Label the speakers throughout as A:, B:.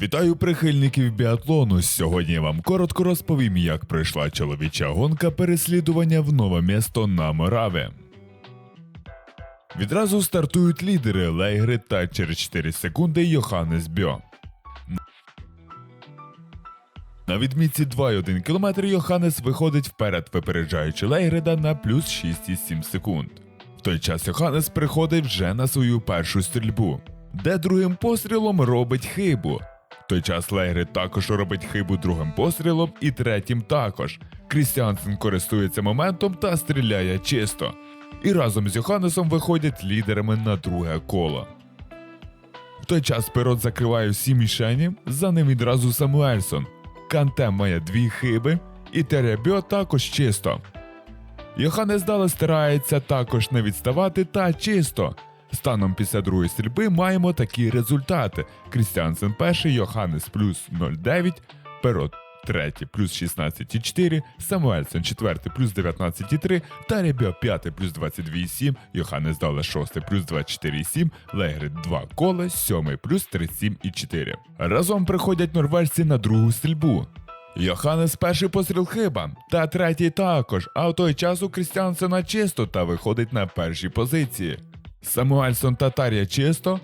A: Вітаю прихильників біатлону. Сьогодні вам коротко розповім, як пройшла чоловіча гонка переслідування в нове місто на Мораві. Відразу стартують лідери Лейгри та через 4 секунди Йоханнес Бьо. На відмітці 2,1 км Йоханнес виходить вперед, випереджаючи Лейгрида на плюс 6,7 секунд. В той час Йоханнес приходить вже на свою першу стрільбу, де другим пострілом робить хибу. Той час Лейгрид також робить хибу другим пострілом і третім також. Крістіансен користується моментом та стріляє чисто. І разом з Йоханнесом виходять лідерами на друге коло. В той час Перот закриває всі мішені, за ним відразу Самуельсон. Канте має дві хиби, і Теребьо також чисто. Йоханнес далі старається також не відставати та чисто. Станом після другої стрільби маємо такі результати: Крістіансен перший, Йоханнес плюс 0,9, Перот третій плюс 16,4, Самуельсон четвертий плюс 19,3, Таребьо п'ятий плюс 22,7, Йоханнес Дале шостий плюс 24,7, Легрид 2 кола, сьомий плюс 37,4. Разом приходять норвежці на другу стрільбу. Йоханнес перший постріл хиба, та третій також, а в той час у Крістіансена чисто та виходить на першій позиції. Самуельсон Татарія чисто,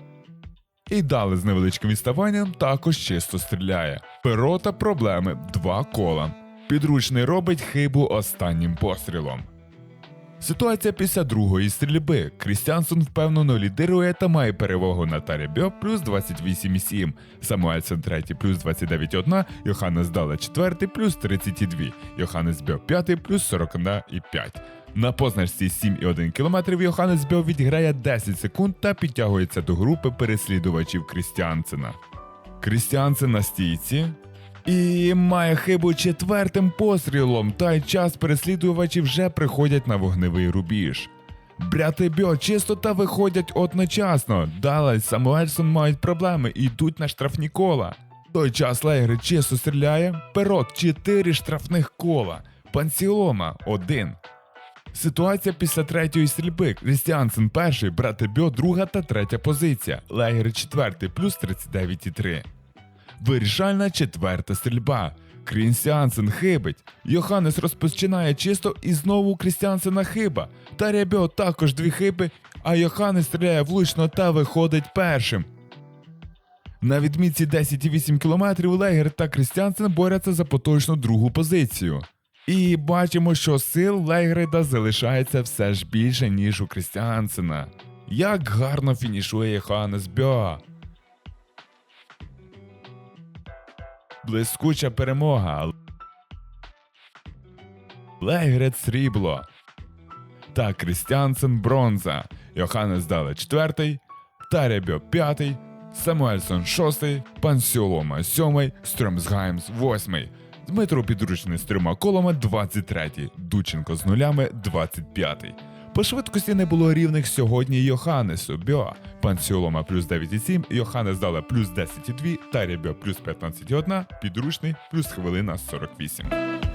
A: і дали з невеличким відставанням також чисто стріляє. Перота проблеми два кола. Підручний робить хибу останнім пострілом. Ситуація після другої стрільби. Крістіансон впевнено лідирує та має перевагу на Тарібьо плюс 28,7, Самуельсон третій плюс 29,1, Йоханнес Дала четвертий плюс 32, Йоханнес Бьо п'ятий плюс 41,5. На позначці 7,1 км Йоханнес Бьо відіграє 10 секунд та підтягується до групи переслідувачів Крістіансена. Крістіансен на стійці і має хибу четвертим пострілом, та й час переслідувачі вже приходять на вогневий рубіж. Бряти Бьо чисто та виходять одночасно. Далай Самуельсон мають проблеми і йдуть на штрафні кола. Той час Лейгри чисто стріляє, Перот 4 штрафних кола, Пансілома 1. Ситуація після третьої стрільби. Крістіансен перший, брати Бьо друга та третя позиція. Лейгри четвертий плюс 39,3. Вирішальна четверта стрільба. Крістіансен хибить. Йоханнес розпочинає чисто і знову Крістіансена хиба. Та Рябьо також дві хиби, а Йоханнес стріляє влучно та виходить першим. На відмітці 10,8 км Легер та Крістіансен борються за поточну другу позицію. І бачимо, що сил Лейгрида залишається все ж більше, ніж у Крістіансена. Як гарно фінішує Йоханнес Бьо. Блискуча перемога. Легрет срібло. Та Крістіансен бронза. Йоханнес Дале четвертий, Таребьо п'ятий, Самуельсон шостий, Пансіолома сьомий, Стрьомсгаймс восьмий. Дмитро Підручний з трьома колами 23, Дученко з нулями 25. По швидкості не було рівних сьогодні Йоханнесу Бьо. Пансіолома плюс 9,7, Йоханнес дала плюс 10,2, Тарі Бьо плюс 15,1, Підручний плюс хвилина 48.